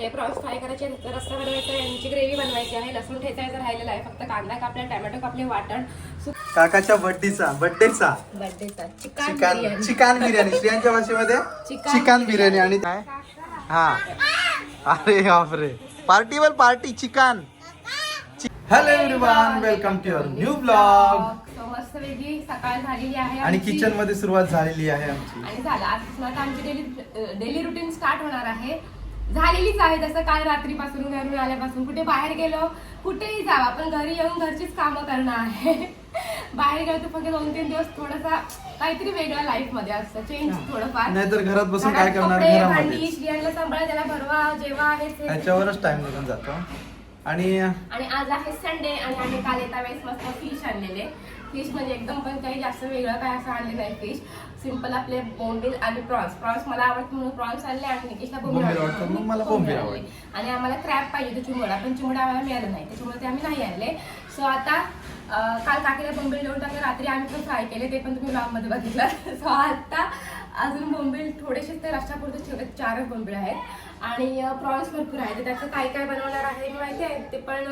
हे prawns fry करायचे रस्सा बनवायचा आहे यांची ग्रेव्ही बनवायची आहे लसूण ठेचायचं राहिलेलं आहे फक्त कांदा कापले टोमॅटो कापले वाटण काकाच्या बर्थडेचा बर्थडेचा बर्थडेचा chicken chicken biryani. Chicken biryani. स्त्रियांच्या भाषेमध्ये चिकन चिकन बिर्याणी. आणि काय हा. अरे बापरे. पार्टीवर party chicken. Hello everyone welcome to your new blog So, मस्त वेगळी सकाळ झालेली आहे आणि. किचनमध्ये सुरुवात झालेली आहे आमची. आणि झालं. आता आमची डेली डेली रुटीन स्टार्ट होणार आहे. झालेलीच आहे. जसं काल रात्रीपासून घरून आल्यापासून. कुठे बाहेर गेलो कुठेही जावा. पण घरी येऊन घरचीच कामं करणं आहे. बाहेर गेलो तर फक्त दोन तीन दिवस थोडासा काहीतरी वेगळं लाईफमध्ये असतं. चेंज थोडंफार. नाहीतर घरात बसून काय करणार कपडे, घरामध्ये? भांडी स्त्रियांना सांभाळा त्याला भरवा जेव्हा आहे ते- ह्याच्यावरच टाइम निघून जातो. आणि आणि आज आहे संडे आणि आम्ही काल येता वेळेस मस्त फिश आणलेले. फिश म्हणजे एकदम पण काही जास्त वेगळं काय असं आणले नाही फिश सिंपल आपले बोंबील आणि प्रॉन्स प्रॉन्स मला आवडतं म्हणून प्रॉन्स आणले आणि निकेशला बोंबील आवडतं म्हणून मला. आणि आम्हाला क्रॅप पाहिजे होते चिमुडा पण चिमुडा आम्हाला मिळालं नाही. त्याच्यामुळे ते आम्ही नाही आणले. सो आता काल काकीला बोंबील देऊन टाकले. रात्री आम्ही पण फ्राय केले. ते पण तुम्ही vlog मध्ये बघितलं. सो आता अजून बोंबील थोडेसे ते रस्त्यापुरते चारच बोंबील आहेत. आणि प्रॉन्स भरपूर आहे. तर त्याचं काय काय बनवणार आहे मी माहिती आहे? ते पण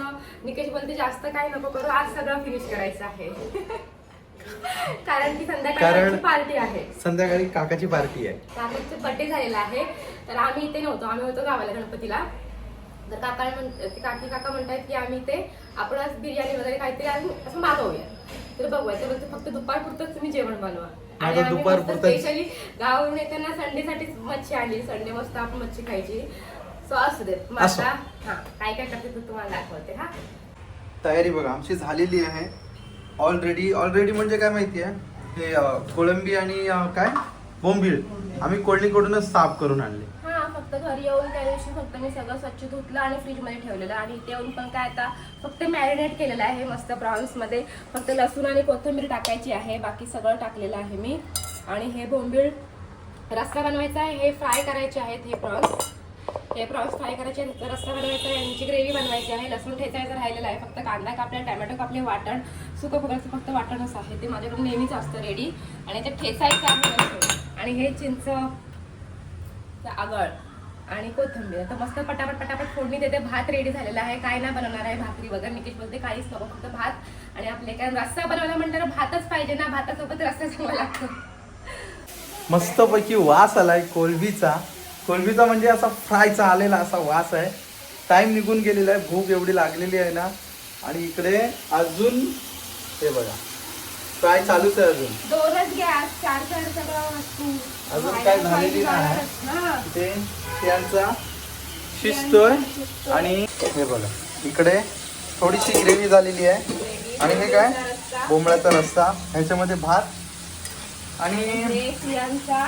निकेश बोलते जास्त काय नको करू. आज सगळं फिनिश करायचं आहे. कारण की संध्याकाळी पार्टी आहे. संध्याकाळी काकाची पार्टी आहे. काकाचा बर्थडे झालेला आहे. तर आम्ही इथे नव्हतो. आम्ही होतो गावाला गणपतीला. तर काका म्हण ते काकी काका म्हणतात की आम्ही इथे आपण आज बिर्याणी वगैरे काहीतरी असं मागवूया. तर बघूया. ते बोलते फक्त दुपारपुरतंच तुम्ही जेवण बनवा. आणि माझं दुपारपुरतंच- स्पेशली गावावरून येताना संडेसाठीच मच्छी आणली. संडे मस्त आपण मच्छी खायची. सो असू देत मग असो. आता हा काय काय करते ते तुम्हाला दाखवते हा. तयारी बघा आमची झालेली आहे. ऑलरेडी ऑलरेडी म्हणजे काय माहिती आहे? हे अं, कोळंबी आणि अं, काय? बोंबीळ. आम्ही कोळणीकडूनच साफ करून आणले. फक्त घरी येऊन त्या दिवशी फक्त मी सगळं स्वच्छ धुतलं आणि फ्रीजमध्ये ठेवलेलं. आणि इथे येऊन पण काय आता फक्त मॅरिनेट केलेलं आहे मस्त प्रॉन्समध्ये फक्त लसूण आणि कोथिंबीर टाकायची आहे. बाकी सगळं टाकलेलं आहे मी. आणि हे बोंबीळ रस्सा बनवायचा आहे. हे फ्राय करायचे आहेत हे प्रॉन्स हे प्रॉन्स फ्राय करायचे आहेत, रस्सा बनवायचा आहे. यांची ग्रेव्ही बनवायची आहे. लसूण ठेचायचं राहिलेलं आहे. फक्त कांदा कापले टॅमॅटो कापले वाटण. सुकं खोबऱ्याचं फक्त वाटणच आहे. ते माझ्याकडून नेहमीच असतं रेडी आणि ते ठेचायचं आहे आणि हे चिंच आगळ. आणि कोथिंबीर. आता मस्त पटापट पटापट फोडणी देते. भात रेडी झालेला आहे. काय नाही बनवणार आहे भाकरी वगैरे. निकेश बोलते काहीच नको फक्त भात आणि आपले काय रस्सा बनवायला म्हणल्यावर भातच पाहिजे ना. भातासोबत रस्सा चांगला लागतो. मस्तपैकी वास आलाय कोलबीचा कोलबीचा म्हणजे असा फ्रायचा आलेला असा वास आहे. टाइम निघून गेलेला आहे. भूक एवढी लागलेली आहे ना. आणि इकडे अजून हे बघा. फ्राय चालूच आहे अजून. दोनच गॅस चार चार सगळं अजून काय झालेली नाही. ते त्यांचा शिजतोय आणि हे बघा इकडे थोडीशी ग्रेव्ही झालेली आहे. आणि हे काय? बोंबळ्याचा रस्सा. ह्याच्यामध्ये भात. आणि सियांचा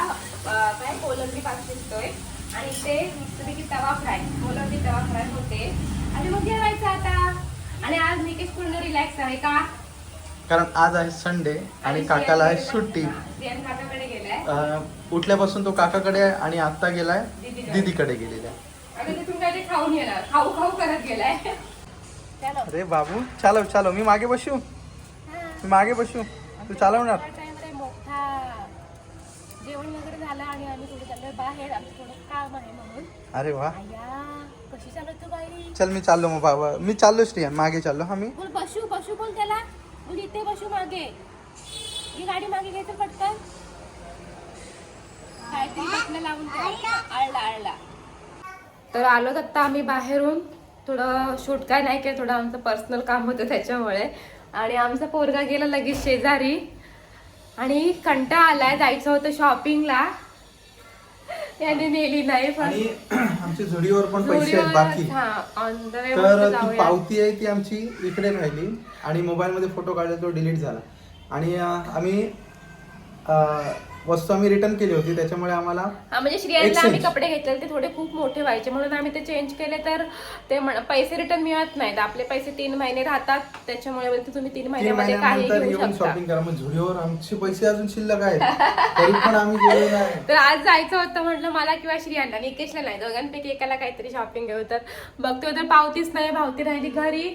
अं, काय? कोलंबी पाच शिजतोय. आणि ते मस्तपैकी तवा फ्राय कोलंबी तवा फ्राय होते. आणि मग जेवायचं आता. आणि आज निकेश पूर्ण रिलॅक्स आहे का? कारण आज आहे संडे आणि काकाला आहे सुट्टी. उठल्यापासून तो काकाकडे आहे आणि आता गेलाय. दीदीकडे. दीदीकडे गेलेला आहे आणि तिथून काय ते खाऊन येणार? खाऊ खाऊ करत गेलाय. चलो. अरे बाबू चालव चालव. मी मागे बसू? मी मागे बसू? तू चालवणार? टाइम मोठा जेवण वगैरे झालं आणि आम्ही थोडं चाललोय बाहेर. आमचं थोडं काम आहे म्हणून. अरे वा. आया कशी चालत तू बाई? चल मी चाललो मग बाबा. मी चाललो श्रिया. मागे चाललो. हा मी. बोल बसू बसू बोल त्याला. बोल इथे बसू मागे. ही गाडी मागे घ्यायचं पटकन. लावून आळला. आळला तर आलो आता आम्ही बाहेरून. थोडं शूट काय नाही केलं थोडं आमचं पर्सनल काम होतं त्याच्यामुळे. आणि आमचा पोरगा गेला लगेच शेजारी. आणि कंटा आलाय जायचं होतं शॉपिंगला याने नेली नाही आणि आमचे झुडीवर पण पैसे आहेत बाकी. हा तर ती पावती आहे ती आमची इकडे राहिली. आणि मोबाईल मध्ये फोटो काढला तो डिलीट झाला. आणि आम्ही वस्तू आम्ही रिटर्न केली होती त्याच्यामुळे आम्हाला हा म्हणजे श्रेयांना आम्ही. कपडे घेतले ते थोडे खूप मोठे व्हायचे. म्हणून आम्ही ते चेंज केले तर ते म्हण- पैसे रिटर्न मिळत नाहीत. आपले पैसे तीन महिने राहतात त्याच्यामुळे बोलते तुम्ही तीन तीन महिन्यामध्ये काही महिन्यानंतर घेऊ येऊन शकता. शॉपिंग करा. मग आमचे पैसे अजून शिल्लक आहेत. तरी पण आम्ही गेलो नाही. तर आज जायचं होतं म्हटलं मला किंवा श्रियांना. निकेशला नाही दोघांपैकी एकाला काहीतरी शॉपिंग घेऊ. तर बघतोय तर पावतीच नाही पावती राहिली घरी.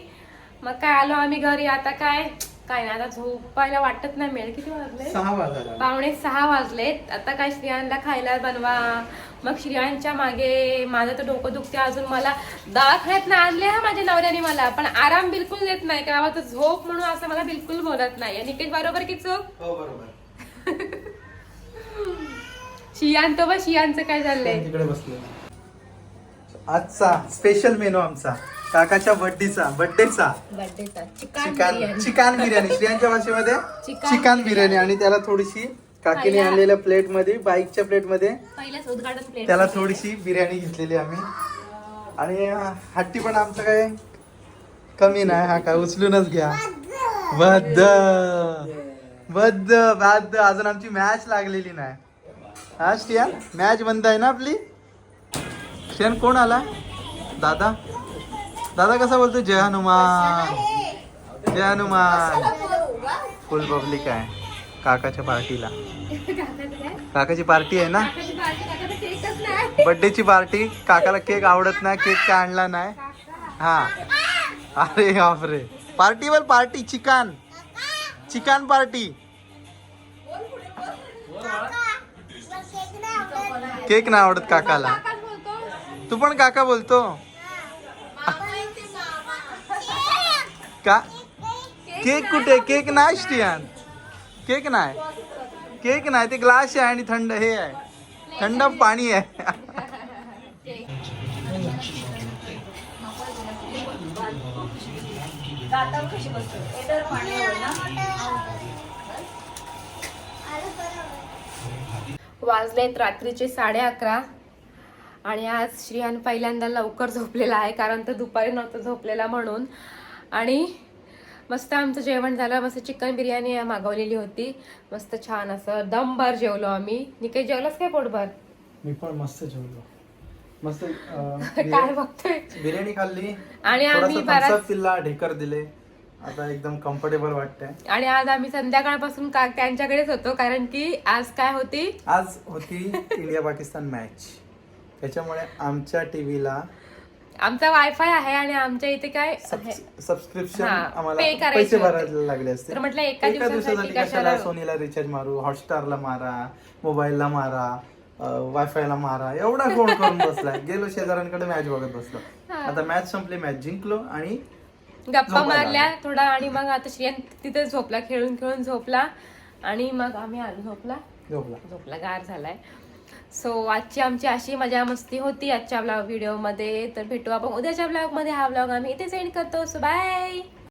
मग काय आलो आम्ही घरी आता काय? काय नाही आता झोपायला वाटत नाही मिळेल किती वाजले? सहा वाजायला. पावणे सहा वाजलेत आता काय श्रियांना खायला बनवा. मग श्रियांच्या मागे माझं तर डोकं दुखते अजून. मला दवाखान्यात ना आणले हा माझ्या नवऱ्याने मला पण आराम बिलकुल देत नाही. का बाबा तू झोप म्हणून असं मला बिलकुल बोलत नाही. आणि बरोबर की चूक? हो बरोबर. शियान तो बघ शियांचं काय तिकडे बसले. आजचा स्पेशल मेनू आमचा. काकाच्या बर्थडेचा बर्थडेचा बर्थडेचा चिकन चिकन बिर्याणी. स्त्रियांच्या भाषेमध्ये? Chicken chicken biryani. आणि त्याला थोडीशी काकीने पहिला- आणलेल्या प्लेटमध्ये बाईकच्या प्लेटमध्ये पहिल्याच उद्घाटन प्लेट त्याला थोडीशी बिर्याणी घेतलेली आम्ही. आणि हट्टी पण आमचं काय कमी नाही हा काय उचलूनच घ्या. बद्द. बद्द बद्द. अजून आमची मॅच लागलेली नाही. हा स्टियान मॅच बंद आहे ना आपली? स्टियान कोण आला? दादा? दादा कसा बोलतो? जय हनुमान. जय हनुमान. फुल पब्लिक आहे. काकाच्या पार्टीला. काकाची पार्टी आहे ना? बर्थडेची पार्टी काकाला केक आवडत नाही केक काय आणला नाही. हा. अरे बापरे. पार्टी वर party chicken. Chicken party cake. नाही आवडत. काकाला. तू पण काका बोलतो. का? केक कुठे? केक नाही स्टियान केक नाही. केक नाही ते ग्लास आहे आणि थंड हे आहे. थंड पाणी आहे. वाजलेत रात्रीचे साडे अकरा. आणि आज श्रियान पहिल्यांदा लवकर झोपलेला आहे कारण तर दुपारी नव्हतं झोपलेला म्हणून. आणि मस्त आमचं जेवण झालं. मस्त चिकन बिर्याणी मागवलेली होती. मस्त छान असं दमभर जेवलो आम्ही. निकेश जेवलास काय पोटभर? मी पण मस्त जेवलो. मस्त काय बघतोय? बिर्याणी खाल्ली. आणि आम्ही दिला ढेकर दिले. आता एकदम कम्फर्टेबल वाटतंय. आणि आज आम्ही संध्याकाळपासून का त्यांच्याकडेच होतो कारण की आज काय होती? आज होती इंडिया पाकिस्तान मॅच त्याच्यामुळे आमच्या टीव्हीला आमचा वायफाय आहे आणि आमच्या इथे काय? सबस्क्रिप्शन आम्हाला pay करायचे पैसे होते. भरायला लागले असते तर म्हटलं एका दिवसासाठी कशाला सोनीला रिचार्ज मारू हॉटस्टारला मारा मोबाईलला मारा वायफायला मारा एवढा कोण करून बसलाय गेलो शेजाऱ्यांकडे मॅच बघत बसलो. आता मॅच संपली मॅच जिंकलो आणि गप्पा झोपायला मारल्या. थोडा आणि मग आता श्रियन तिथे झोपला खेळून खेळून झोपला आणि मग आम्ही आलो झोपला झोपला झोपला गार झालाय सो आजची आमची अशी मजा मस्ती होती आजच्या ब्लॉग व्हिडिओमध्ये तर भेटू आपण उद्याच्या ब्लॉगमध्ये हा ब्लॉग आम्ही इथे सेंड करतो. So bye